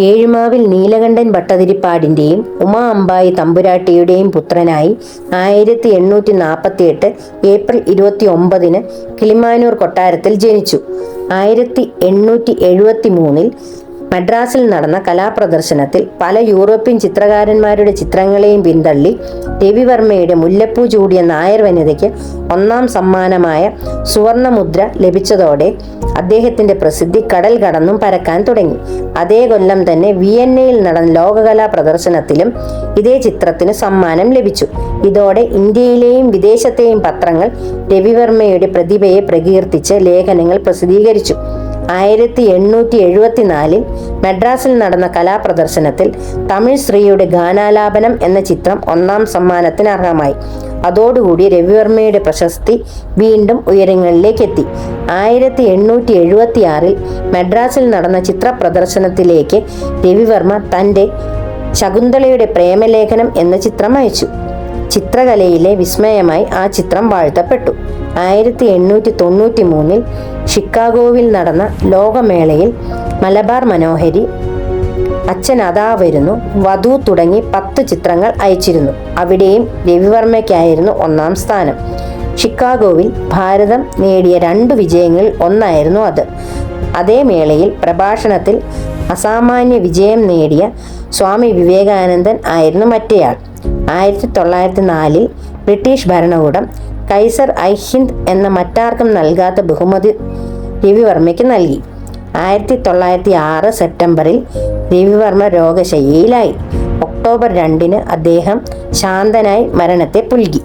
ഏഴുമാവിൽ നീലകണ്ഠൻ ഭട്ടതിരിപ്പാടിന്റെയും ഉമാ അമ്പായി തമ്പുരാട്ടിയുടെയും പുത്രനായി ആയിരത്തി എണ്ണൂറ്റി നാൽപ്പത്തി എട്ട് ഏപ്രിൽ ഇരുപത്തി ഒമ്പതിന് കിളിമാനൂർ കൊട്ടാരത്തിൽ ജനിച്ചു. ആയിരത്തി എണ്ണൂറ്റി എഴുപത്തി മൂന്നിൽ മദ്രാസിൽ നടന്ന കലാപ്രദർശനത്തിൽ പല യൂറോപ്യൻ ചിത്രകാരന്മാരുടെ ചിത്രങ്ങളെയും പിന്തള്ളി രവിവർമ്മയുടെ മുല്ലപ്പൂ ചൂടിയ നായർ വനിതയ്ക്ക് ഒന്നാം സമ്മാനമായ സുവർണമുദ്ര ലഭിച്ചതോടെ അദ്ദേഹത്തിന്റെ പ്രസിദ്ധി കടൽ കടന്നും പരക്കാൻ തുടങ്ങി. അതേ കൊല്ലം തന്നെ വിയന്നയിൽ നടന്ന ലോകകലാ പ്രദർശനത്തിലും ഇതേ ചിത്രത്തിന് സമ്മാനം ലഭിച്ചു. ഇതോടെ ഇന്ത്യയിലെയും വിദേശത്തെയും പത്രങ്ങൾ രവിവർമ്മയുടെ പ്രതിഭയെ പ്രകീർത്തിച്ച് ലേഖനങ്ങൾ പ്രസിദ്ധീകരിച്ചു. ആയിരത്തി എണ്ണൂറ്റി എഴുപത്തിനാലിൽ മദ്രാസിൽ നടന്ന കലാപ്രദർശനത്തിൽ തമിഴ് സ്ത്രീയുടെ ഗാനാലാപനം എന്ന ചിത്രം ഒന്നാം സമ്മാനത്തിന് അർഹമായി. അതോടുകൂടി രവിവർമ്മയുടെ പ്രശസ്തി വീണ്ടും ഉയരങ്ങളിലേക്ക് എത്തി ആയിരത്തി എണ്ണൂറ്റി എഴുപത്തി ആറിൽ മദ്രാസിൽ നടന്ന ചിത്ര പ്രദർശനത്തിലേക്ക് രവിവർമ്മ തന്റെ ശകുന്തളയുടെ പ്രേമലേഖനം എന്ന ചിത്രം അയച്ചു. ചിത്രകലയിലെ വിസ്മയമായി ആ ചിത്രം വാഴ്ത്തപ്പെട്ടു. ആയിരത്തി എണ്ണൂറ്റി തൊണ്ണൂറ്റി മൂന്നിൽ ഷിക്കാഗോവിൽ നടന്ന ലോകമേളയിൽ മലബാർ മനോഹരി അച്ഛൻ അതാ വരുന്നു. വധു തുടങ്ങി പത്ത് ചിത്രങ്ങൾ അയച്ചിരുന്നു. അവിടെയും രവിവർമ്മയ്ക്കായിരുന്നു ഒന്നാം സ്ഥാനം. ഷിക്കാഗോവിൽ ഭാരതം നേടിയ രണ്ട് വിജയങ്ങളിൽ ഒന്നായിരുന്നു അത്. അതേ മേളയിൽ പ്രഭാഷണത്തിൽ അസാമാന്യ വിജയം നേടിയ സ്വാമി വിവേകാനന്ദൻ ആയിരുന്നു മറ്റേയാൾ. ആയിരത്തി തൊള്ളായിരത്തി നാലിൽ ബ്രിട്ടീഷ് ഭരണകൂടം കൈസർ ഐ ഹിന്ദ് എന്ന മറ്റാർക്കും നൽകാത്ത ബഹുമതി രവിവർമ്മയ്ക്ക് നൽകി. ആയിരത്തി തൊള്ളായിരത്തി ആറ് സെപ്റ്റംബറിൽ രവിവർമ്മ രോഗശയ്യയിലായി. ഒക്ടോബർ രണ്ടിന് അദ്ദേഹം ശാന്തനായി മരണത്തെ പുൽകി.